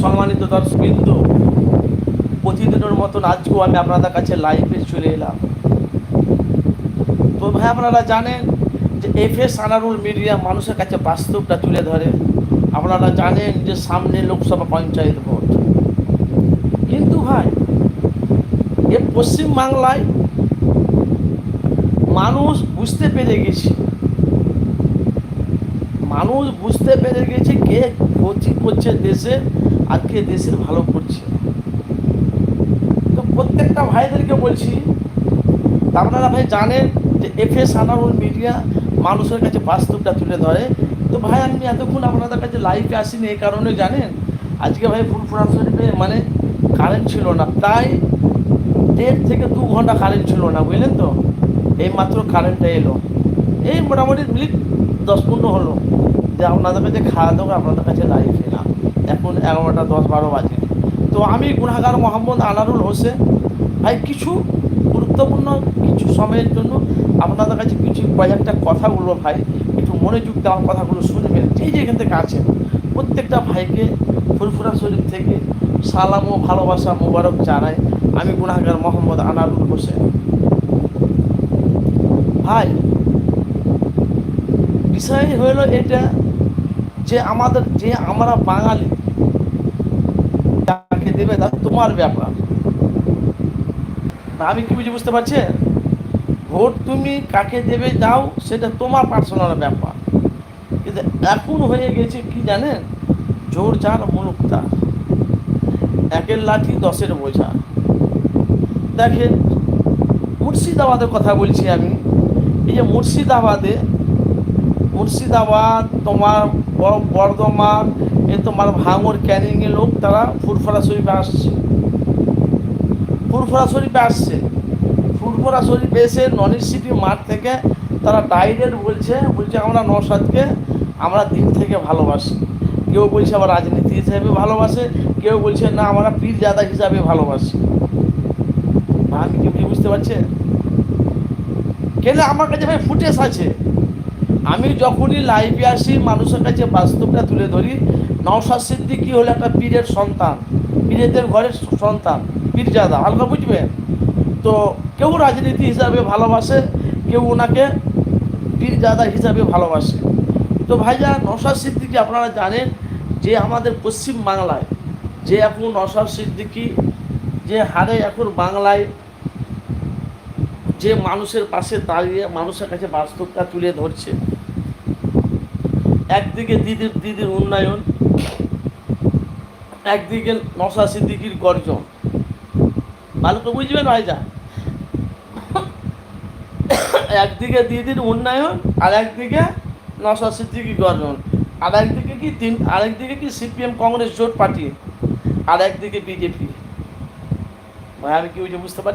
সম্মানিত দর্শকবৃন্দ, প্রতিদিনের মতন আজকেও আমি আপনাদের কাছে লাইভে চলে এলাম। তো ভাই, আপনারা জানেন যে এফ এস আনারুল মিডিয়া মানুষের কাছে বাস্তবটা তুলে ধরে। আপনারা জানেন যে সামনে লোকসভা পঞ্চায়েত ভোট। কিন্তু ভাই এ পশ্চিমবাংলায় মানুষ বুঝতে পেরে গেছে মানুষ বুঝতে পেরে গেছে কে ক্ষতি করছে দেশে আর কে দেশের ভালো করছে। তো প্রত্যেকটা ভাইদেরকে বলছি আপনারা ভাই জানেন যে এফ এস আনারুল মিডিয়া মানুষের কাছে বাস্তবটা তুলে ধরে। তো ভাই, আমি এতক্ষণ আপনাদের কাছে লাইভে আসিনি এই কারণে জানেন? আজকে ভাই ফুলফুরান শরীফে মানে কারেন্ট ছিল না। তাই দেড় থেকে দু ঘণ্টা কারেন্ট ছিল না, বুঝলেন তো? এই মাত্র কারেন্টটা এলো। এই মোটামুটি মিনিট দশ পনেরো হলো যে আপনাদের কাছে খাওয়া দাওয়া, আপনাদের কাছে লাইভ এলাম এখন এগারোটা দশ বারো বাজে। তো আমি গুণাগার মোহাম্মদ আনারুল হোসেন। ভাই, কিছু গুরুত্বপূর্ণ কিছু সময়ের জন্য আপনাদের কাছে কিছু কয়েকটা কথা বলব ভাই, একটু মনোযোগ আমার কথাগুলো শুনবেন যে যেখান থেকে আছেন, প্রত্যেকটা ভাইকে ফুরফুরা শরীফ থেকে সালাম ও ভালোবাসা মোবারক জানাই আমি গুণাগার মোহাম্মদ আনারুল হোসেন। ভাই বিষয় হইল এটা যে আমাদের, যে আমরা বাঙালি তাকে দেবে তা তোমার ব্যাপার। আমি কি বুঝি বুঝতে পারছেন? ভোট তুমি কাকে দেবে দাও, সেটা তোমার পার্সোনাল ব্যাপার। কিন্তু এখন হয়ে গেছে কি জানেন? জোর যার মুলুক একের লাঠি, দশের বোঝা। দেখেন, মুর্শিদাবাদের কথা বলছি আমি। এই যে মুর্শিদাবাদে মুর্শিদাবাদ, তোমার বর্ধমান, এ তোমার ভাঙর, ক্যানিংয়ে লোক তারা ফুরফরা শরীফে আসছে। ফুরফরা শরীফে আসছে। ফুরফরা শরীফে এসে ননির সিটি মাঠ থেকে তারা ডাইরেক্ট বলছে বলছে আমরা নসাদকে আমরা দিন থেকে ভালোবাসি। কেউ বলছে আবার রাজনীতি হিসাবে ভালোবাসে, কেউ বলছে না আমরা পীরজাদা হিসাবে ভালোবাসি। আমি কি বুঝতে পারছেন কেন আমার কাছে ভাই ফুটেজ আছে? আমি যখনই লাইভে আসি, মানুষের কাছে বাস্তবটা তুলে ধরি, নওশাদ সিদ্দিকি হলো একটা পীরের সন্তান, পীরেদের ঘরের সন্তান, পীরজাদা হালকা বুঝবেন তো কেউ রাজনীতি হিসাবে ভালোবাসে, কেউ ওনাকে পীরজাদা হিসাবে ভালোবাসে। তো ভাইজা নওশাদ সিদ্দিকি আপনারা জানেন যে আমাদের পশ্চিম বাংলায় যে এখন নওশাদ সিদ্দিকি, যে হারে এখন বাংলায় যে মানুষের পাশে দাঁড়িয়ে মানুষের কাছে বাস্তবটা তুলে ধরছে। একদিকে দিদির দিদির উন্নয়ন, একদিকে নশা সিদ্দিকির গর্জন। ভালো তো বুঝবেন ভাইজা একদিকে দিদির উন্নয়ন আর একদিকে নশা সিদ্দিকি গর্জন। আর একদিকে কি তিন আরেকদিকে কি সিপিএম কংগ্রেস জোট পার্টি? আর একদিকে বিজেপি। ভাই, আমি কি বুঝে বুঝতে পারছি?